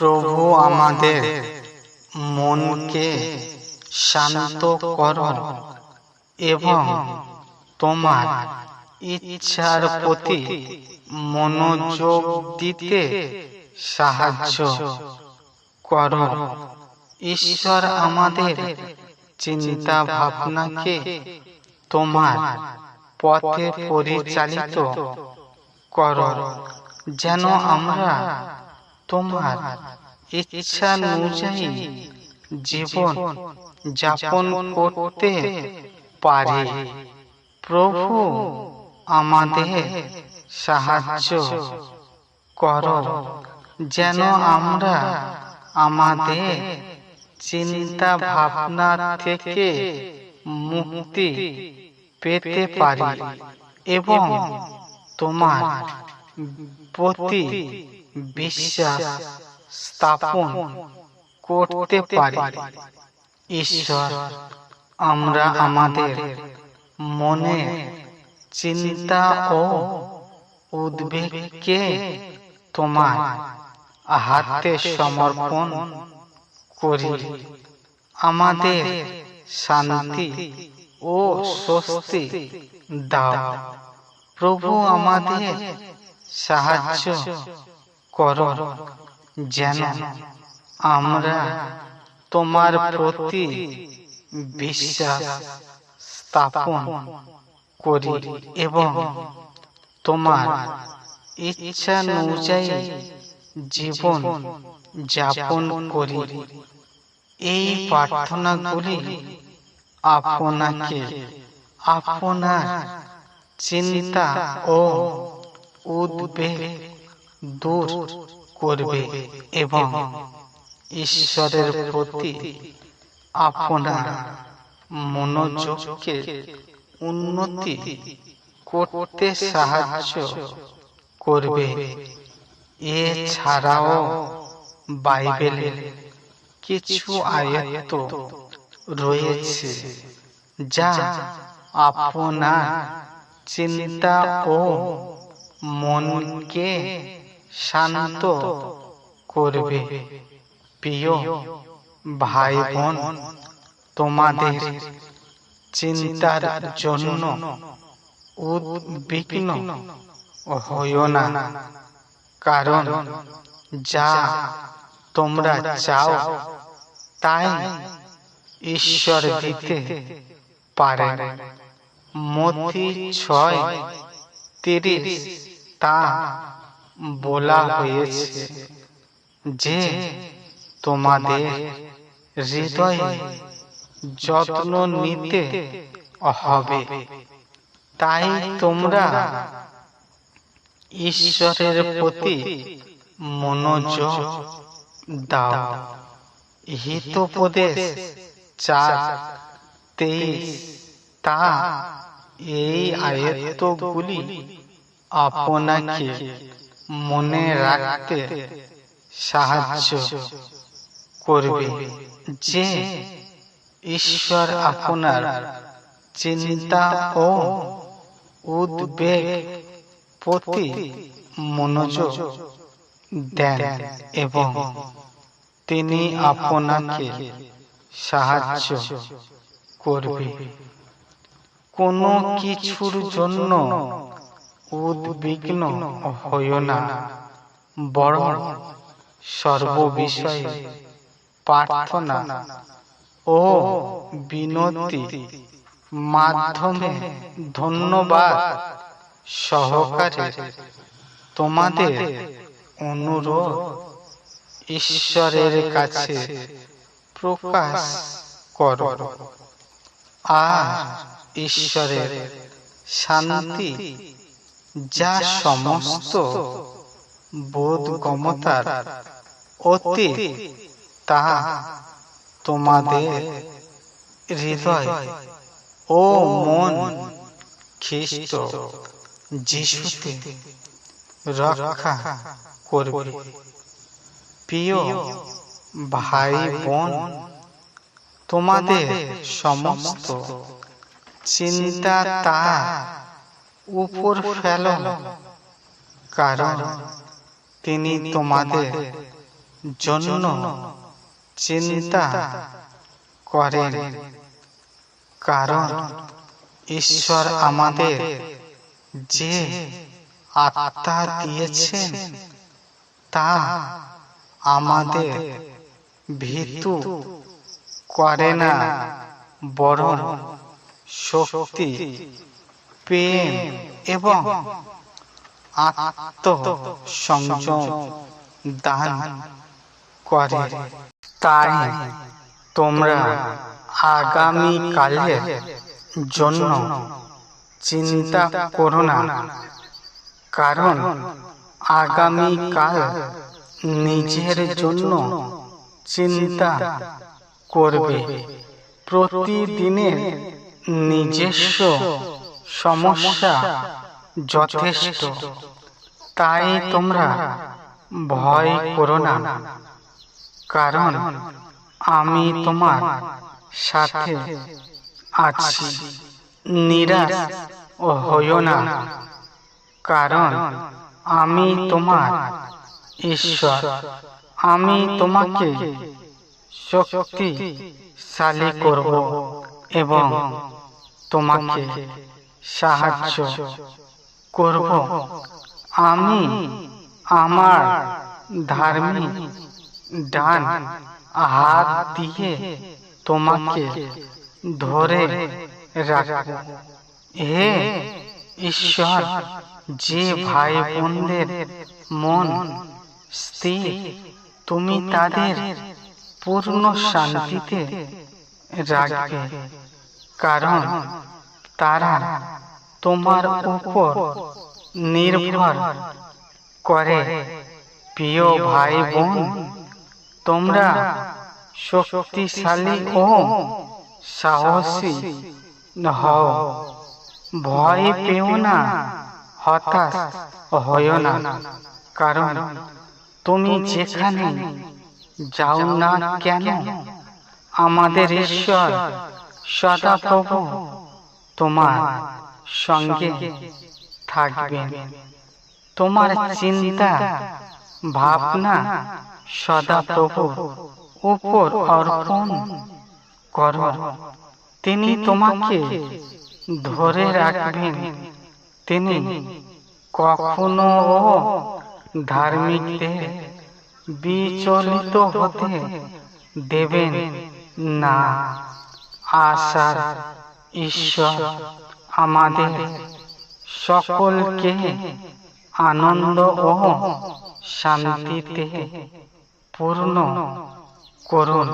প্রভু আমাদের মনকে শান্ত করো এবং তোমার ইচ্ছার প্রতি মনোযোগ দিতে সাহায্য করো। ঈশ্বর আমাদের চিন্তা ভাবনাকে তোমার পথে পরিচালিত করো, যেন আমরা তোমার ইচ্ছা অনুযায়ী জীবন যাপন করতে পারি। প্রভু, আমাদের সাহায্য করো, যেন আমরা আমাদের চিন্তা ভাবনা থেকে মুক্তি পেতে পারি এবং তোমার প্রতি বিশ্বাস স্থাপন করতে পারি। ঈশ্বর, আমরা আমাদের মনে, চিন্তা ও উদ্বেগকে তোমার হাতে সমর্পণ করি। আমাদের শান্তি ও স্বস্তি দাও। প্রভু আমাদের সাহায্য করো। যেন আমরা তোমার প্রতি বিশ্বাস স্থাপন করি এবং তোমার ইচ্ছা অনুযায়ী জীবন যাপন করি। এই প্রার্থনাগুলি আপনাকে, আপনার চিন্তা ও উদ্বেগ দূর করবে এবং ঈশ্বরের প্রতি আপনার মনোযোগকে উন্নতি করতে সাহায্য করবে। এছাড়াও বাইবেলে কিছু আয়ত্ত রয়েছে যা আপনার চিন্তা ও মনকে শান্ত করবে। প্রিয় ভাই বোন তোমাদের চিন্তার জন্য উদ্বিগ্ন হইও না। কারণ যা তোমরা চাও, তাই ঈশ্বর দিতে পারে। মতি ছয় তিরিশ, তা বলা হয়েছে যে তোমাদের হৃদয়ে যত্ন নিতে হবে। তাই তোমরা ঈশ্বরের প্রতি মনোযোগ দাও। হিতোপদেশ চার তেইশ। তা এই আয়ত্তগুলি আপনাকে মনে রাখতে সাহায্য করবে যে ঈশ্বর আপনার চিন্তা ও উদ্বেগ প্রতি মনোযোগ দেন এবং তিনি আপনাকে সাহায্য করবে। কোনো কিছুর জন্য উদ্বিগ্ন হইও না। বরং সর্ববিষয়ে প্রার্থনা ও বিনতি মাধ্যমে ধন্যবাদ সহকারে তোমাদের অনুরোধ ঈশ্বরের কাছে প্রকাশ কর। আর ঈশ্বরের শান্তি যা সমস্ত বোধগমতার অতীত, তা তোমাদের হৃদয় ও মন খ্রিস্ট যিশুতে রক্ষা করবে। প্রিয় ভাই বোন তোমাদের সমস্ত চিন্তা, তা উপর ফেল কারণ তিনি তোমাদের জন্য চিন্তা করেন। কারণ ঈশ্বর আমাদের যে আত্মা দিয়েছেন, তা আমাদের ভীতু করে না, বরং শক্তি প্রেম এবং আত্মসংযম দান করে। তাই তোমরা আগামী কালের জন্য চিন্তা করো না, কারণ আগামী কাল নিজের জন্য চিন্তা করবে। প্রতিদিনের নিজস্ব সমস্যা যথেষ্ট। তাই তোমরা ভয় করো না। কারণ আমি তোমার সাথে আছি। নিরাশ হইও না। কারণ আমি তোমার ঈশ্বর। আমি তোমাকে শক্তিশালী করব এবং তোমাকে সাহায্য করব। আমি আমার ধার্মিক ডান হাত দিয়ে তোমাকে ধরে রাখব। হে ঈশ্বর, যে ভাই বোনদের মন স্থির, তুমি তাদের পূর্ণ শান্তিতে রাখবে। কারণ তারা তোমার উপর নির্ভর করে। প্রিয় ভাই বোন তোমরা শক্তিশালী ও সাহসী হও। ভয় পেও না, হতাশ হও না। কারণ তুমি যেখানে যাও না কেন, আমাদের ঈশ্বর সদা প্রভু তোমার সঙ্গে থাকবেন। তোমার চিন্তা ভাবনা সদা প্রভু উপর অর্পণ কর। তিনি তোমাকে ধরে রাখবেন। তিনি কখনো ধার্মিকদের বিচলিত হতে দেবেন না। আশার ঈশ্বর আমাদের সকলকে আনন্দ ও শান্তিতে পূর্ণ করুন।